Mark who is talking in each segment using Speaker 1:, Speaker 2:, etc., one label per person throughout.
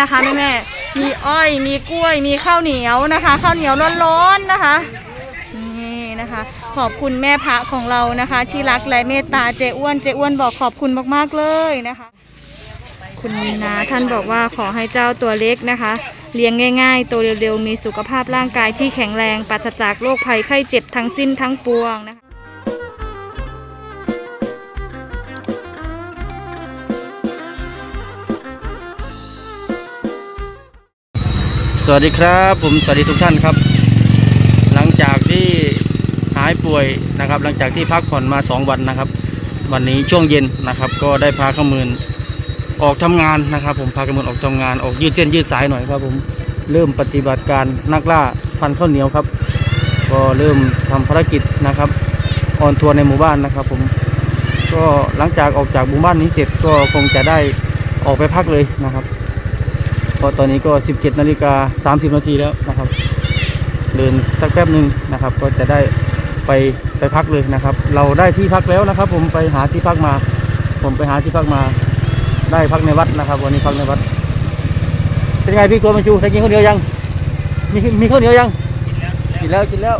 Speaker 1: นะคะแม่แม่มีอ้อยมีกล้วยมีข้าวเหนียวนะคะ ข้าวเหนียวร้อนๆนะคะนี่นะคะ ขอบคุณแม่พระของเรานะคะ ที่รักและเมตตาเจ้อ้วนเจ้อ้วนบอกขอบคุณมากๆเลยนะคะ คุณนาท่านบอกว่าขอให้เจ้าตัวเล็กนะคะ เลี้ยงง่ายๆ ตัวเร็วๆ มีสุขภาพร่างกายที่แข็งแรงปราศจากโรคภัยไข้เจ็บทั้งสิ้นทั้งปวงนะคะ
Speaker 2: สวัสดีครับ ผมสวัสดีทุกท่านครับ หลังจากที่หายป่วยนะครับ หลังจากที่พักผ่อนมา 2 วันนะครับ วันนี้ช่วงเย็นนะครับ ก็ได้พาขมืนออกทำงานนะครับ ผมพาขมืนออกทำงานออกยืดเส้นยืดสายหน่อยครับ ผมเริ่มปฏิบัติการนักล่าพันข้าวเหนียวครับ ก็เริ่มทำภารกิจนะครับออนทัวร์ในหมู่บ้านนะครับ ผมก็หลังจากออกจากหมู่บ้านนี้เสร็จก็คงจะได้ออกไปพักเลยนะครับ เพราะตอนนี้ก็ 17นาฬิกา30นาทีแล้วนะครับ เดินสักแป๊บหนึ่งนะครับ ก็จะได้ไปไปพักเลยนะครับ เราได้ที่พักแล้วนะครับ ผมไปหาที่พักมา ผมไปหาที่พักมา ได้พักในวัดนะครับ วันนี้พักในวัด เป็นไงพี่โกมันจูได้กินข้าวเหนียวยัง มีมีข้าวเหนียวยังกินแล้วกินแล้ว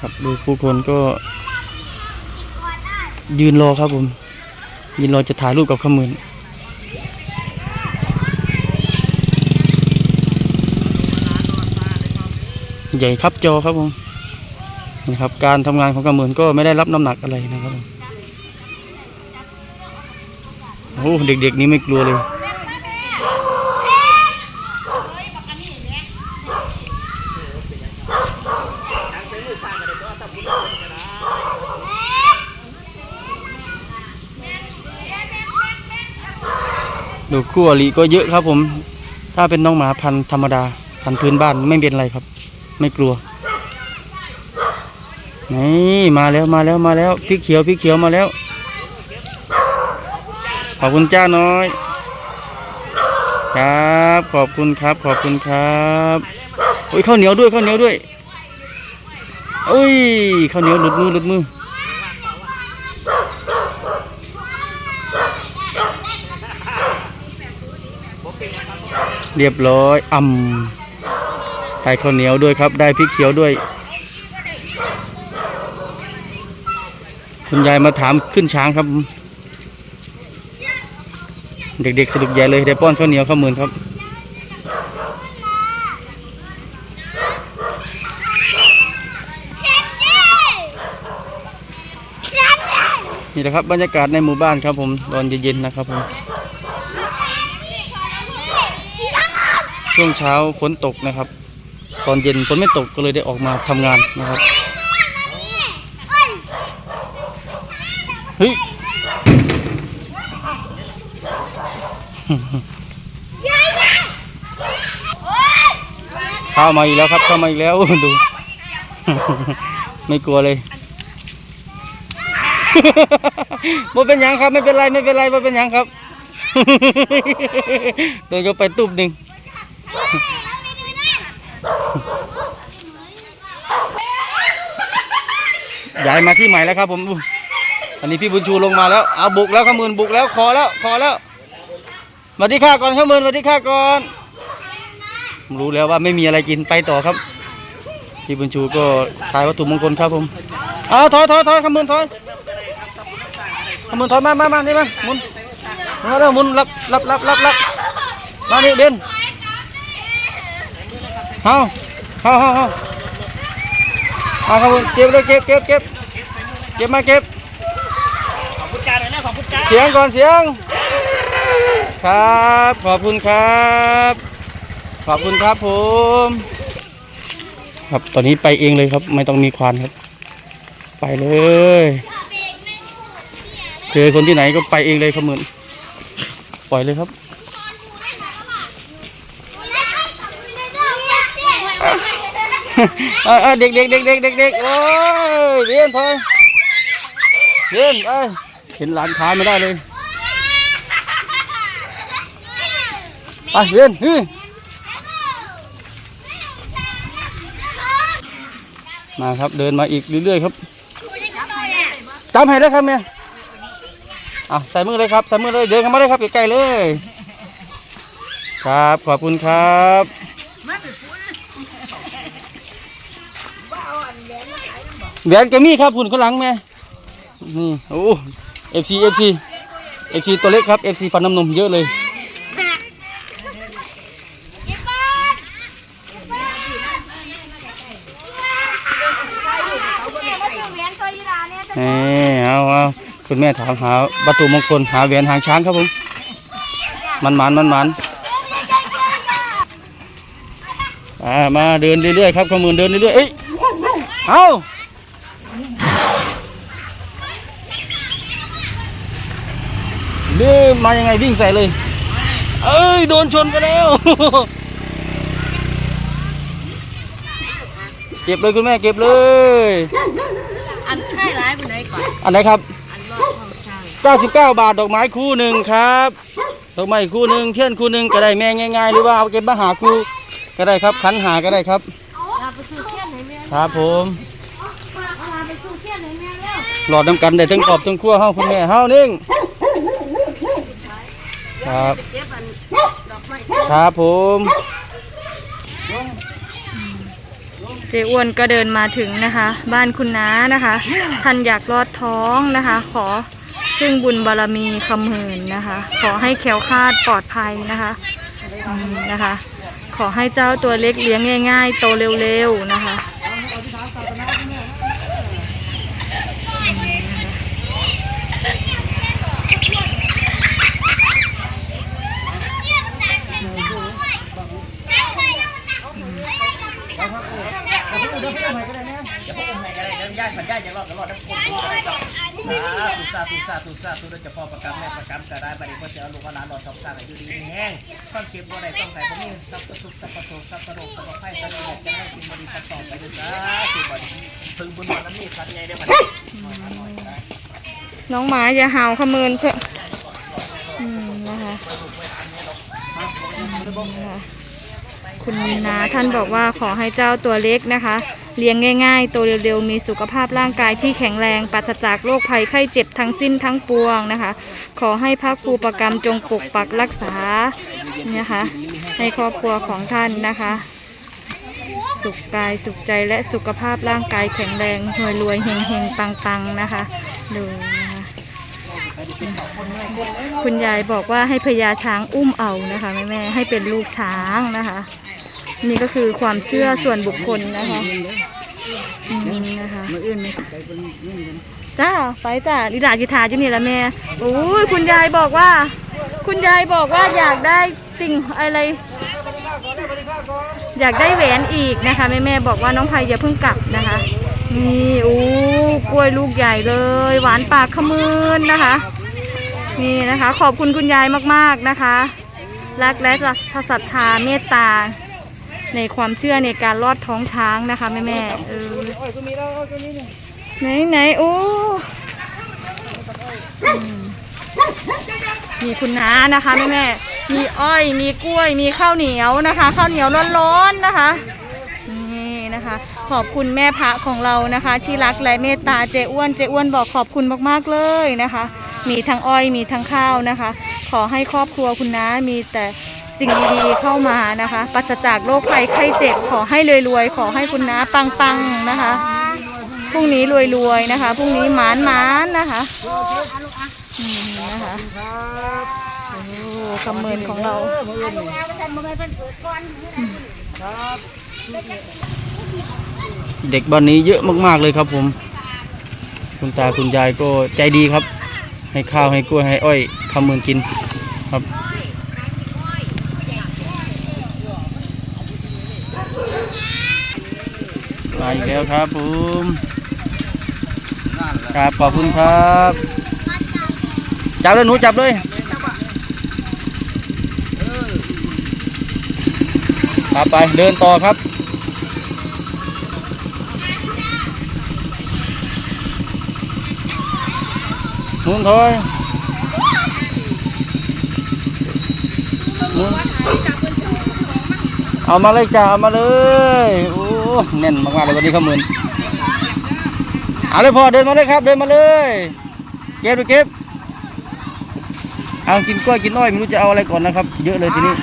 Speaker 2: ครับดูผู้คนก็ ยืนรอครับผม ยืนรอจะถ่ายรูปกับขมืนใหญ่ครับจอครับผมนะครับการทำงานของขมืนก็ไม่ได้รับน้ำหนักอะไรนะครับผมโอ้เด็กๆนี้ไม่กลัวเลย ดูคู่อริก็เยอะครับผม ถ้าเป็นน้องหมาพันธุ์ธรรมดา พันธุ์พื้นบ้านไม่เป็นไรครับ ไม่กลัวนี่มาแล้วมาแล้วมาแล้วพริกเขียวพริกเขียวมาแล้ว ขอบคุณจ้าน้อย ครับ ขอบคุณครับ ขอบคุณครับโอ้ยข้าวเหนียวด้วยข้าวเหนียวด้วยโอ้ยข้าวเหนียวหลุดมือหลุดมือ เรียบร้อยอ่ำได้ข้าวเหนียวด้วยครับ ได้พริกเขียวด้วย คุณยายมาถามขึ้นช้างครับ เด็กๆสนุกใหญ่เลยได้ป้อนข้าวเหนียวข้าวมื่นครับนี่แหละครับบรรยากาศในหมู่บ้านครับผมตอนเย็นๆนะครับผม ช่วงเช้าฝนตกนะครับ ตอนเย็นฝนไม่ตกก็เลยได้ออกมาทำงานนะครับเฮ้ยเข้ามาอีกแล้วครับเข้ามาอีกแล้วดู ไม่กลัวเลยไม่เป็นยังครับไม่เป็นไรไม่เป็นไรไม่เป็นยังครับโดนก็ไปตุบหนึ่ง ย้ายมาที่ใหม่แล้วครับผมอันนี้พี่บุญชูลงมาแล้วเอาบุกแล้วข้ามืนบุกแล้วขอแล้วขอแล้วสวัสดีค่ะก่อนข้ามืนสวัสดีค่ะก่อนรู้แล้วว่าไม่มีอะไรกินไปต่อครับ พี่บุญชูก็ขายวัตถุมงคลครับผมเอาถอยถอยถอยข้ามืนถอยข้ามืนถอยมามามานี่มาหมุนมาแล้วหมุนรับรับรับรับรับมานี่เบน เอาเอาเอาเอาเอาครับผมเก็บเลยเก็บเก็บเก็บเก็บมาเก็บ
Speaker 3: ขอบคุณจ้าหน่อยนะขอบคุณจ้า
Speaker 2: เสียงก่อนเสียง ครับ ขอบคุณครับ ขอบคุณครับผม ครับตอนนี้ไปเองเลยครับ ไม่ต้องมีควานครับ ไปเลย เจอคนที่ไหนก็ไปเองเลยครับเหมือนปล่อยเลยครับ เออเด็กเด็กเด็กเด็กเด็กเด็กโอ้ยเรียนถอยเรียนเอ้ยเห็นหลานขาไม่ได้เลยไปเรียนฮึมาครับเดินมาอีกเรื่อยๆครับจำให้ได้ครับแม่อะใส่มือเลยครับใส่มือเลยเดินเข้ามาเลยครับใกล้ๆเลย ครับขอบคุณครับ แหวนแกมีครับหุ่นข้างหลังแม่นี่โอ้เอฟซีเอฟซีเอฟซีตัวเล็กครับเอฟซีฟันน้ำนมเยอะเลยเออเอาเอาคุณแม่ถามหาวัตถุมงคลหาแหวนหางช้างครับผมมันมันมันมันอ่ามาเดินเรื่อยๆครับขมูลเดินเรื่อยๆเอ้ยเอา นี่มายังไงวิ่งใส่เลย เอ้ย โดนชนไปแล้ว เก็บเลยคุณแม่เก็บเลย
Speaker 4: อันค่ายร้ายไปไหนก่อน
Speaker 2: อันไหนครับ
Speaker 4: อันรอดทองช่าง
Speaker 2: 99 บาทดอกไม้คู่หนึ่งครับดอกไม้คู่หนึ่งเทียนคู่หนึ่งก็ได้แม่ง่ายๆ หรือว่าเอาเก็บมาหาคู่ก็ได้ครับขันหาก็ได้ครับ
Speaker 4: ลาไปซื้อเทียนไหนแม่
Speaker 2: ครับผม
Speaker 4: ลาไปซื้อเทียนไหนแม่แล้ว
Speaker 2: หลอดน้ำกันได้ทั้งขอบทั้งขั้วเฮาคุณแม่เฮานิ่ง ครับครับผม
Speaker 1: เจอ้วนก็เดินมาถึงนะคะ บ้านคุณน้านะคะ ท่านอยากรอดท้องนะคะ ขอพึ่งบุญบารมีคำหืนนะคะ ขอให้แคล้วคาดปลอดภัยนะคะนะคะ ขอให้เจ้าตัวเล็กเลี้ยงง่าย ๆ โตเร็วๆนะคะ
Speaker 3: สาธุสาธุสาธุสาธุโดยเฉพาะประกำแม่ประกำกระได้บริโภคจะเจ้าลูกหลานรอดสองสร้างอายุดีแห้งความเก็บบ่ได้ต้องใส่บ่มีสัพพะทุกสัพพะโสสัพพะโรคสัพพะไข้สัพพะโรคจะให้กินบริษัทต่อไปด้วยจ้าสิบริพึงบุญบารมีสัตว์ใหญ่ได้บัด
Speaker 1: น้องหมาอย่าเห่าขมืนเถอะอืมนะคะนะคะคุณนาท่านบอกว่าขอให้เจ้าตัวเล็กนะคะ เลี้ยงง่ายๆ โตเร็วๆ มีสุขภาพร่างกายที่แข็งแรงปราศจากโรคภัยไข้เจ็บทั้งสิ้นทั้งปวงนะคะ ขอให้พระครูประกรรมจงปกปักรักษานะคะในครอบครัวของท่านนะคะ สุขกายสุขใจและสุขภาพร่างกายแข็งแรงรวยรวยเฮงเฮงปังปังๆนะคะดูนะคะคุณยายบอกว่าให้พญาช้างอุ้มเอานะคะแม่แม่ให้เป็นลูกช้างนะคะ นี่ก็คือความเชื่อส่วนบุคคลนะคะอืมนะคะจ้าไปจ้าลิดาจิทาจุนี่ละแม่โอ้ยคุณยายบอกว่า คุณยายบอกว่าอยากได้สิ่งอะไร อยากได้แหวนอีกนะคะแม่แม่ๆบอกว่าน้องไพอย่าเพิ่งกลับนะคะนี่อู้กล้วยลูกใหญ่เลย หวานปากขมืนนะคะ นี่นะคะ ขอบคุณคุณยายมากๆนะคะ รักและศรัทธาเมตตา ในความเชื่อในการลอดท้องช้างนะคะแม่แม่ๆเออไหนไหนโอ้อืมมีคุณน้านะคะแม่แม่ๆมีอ้อยมีกล้วยมีข้าวเหนียวนะคะ ข้าวเหนียวร้อนๆนะคะนี่นะคะ ขอบคุณแม่พระของเรานะคะ ที่รักและเมตตาเจอ้วนเจอ้วนบอกขอบคุณมากๆเลยนะคะ มีทั้งอ้อยมีทั้งข้าวนะคะ ขอให้ครอบครัวคุณน้ามีแต่ สิ่งดีๆเข้ามานะคะปราศจากโรคภัยไข้เจ็บขอให้รวยๆขอให้คุณน้าปังๆนะคะพรุ่งนี้รวยๆนะคะพรุ่งนี้หมานๆนะคะอืมนะคะโอ้คำเมินของเรา
Speaker 2: เด็กบ้านนี้เยอะมากๆเลยครับผมคุณตาคุณยายก็ใจดีครับ ให้ข้าวให้กล้วยให้อ้อยคำมือนกินครับ มาอีกแล้วครับผมครับขอบคุณครับ จับเลยหนูจับเลยครับไปเดินต่อครับหมุนถอยหมุนเอามาเลยจ้าเอามาเลยโอ้แน่นมากๆเลยวันนี้ข้ามืนเอาเลยพ่อเดินมาเลยครับ เดินมาเลย เก็บไปเก็บเอากินกล้วยกินอ้อยไม่รู้จะเอาอะไรก่อนนะครับ เยอะเลยทีนี้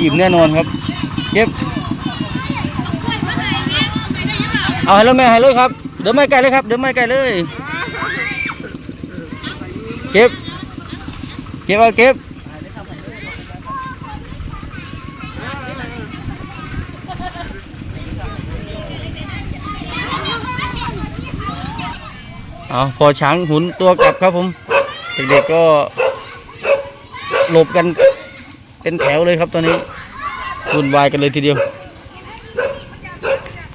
Speaker 2: อิ่มแน่นอนครับ เก็บ เอาให้แล้วแม่ให้เลยครับ เดี๋ยวไม่ไกลเลยครับ เดี๋ยวไม่ไกลเลย เก็บ เก็บเอาเก็บ เอาพอช้างหุนตัวกลับครับผม เด็กๆก็หลบกันเป็นแถวเลยครับตอนนี้วุ่นวายกันเลยทีเดียว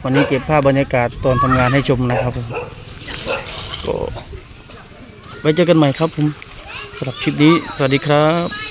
Speaker 2: วันนี้เก็บภาพบรรยากาศตอนทำงานให้ชมนะครับผมก็ไว้เจอกันใหม่ครับผมสำหรับคลิปนี้ สวัสดีครับ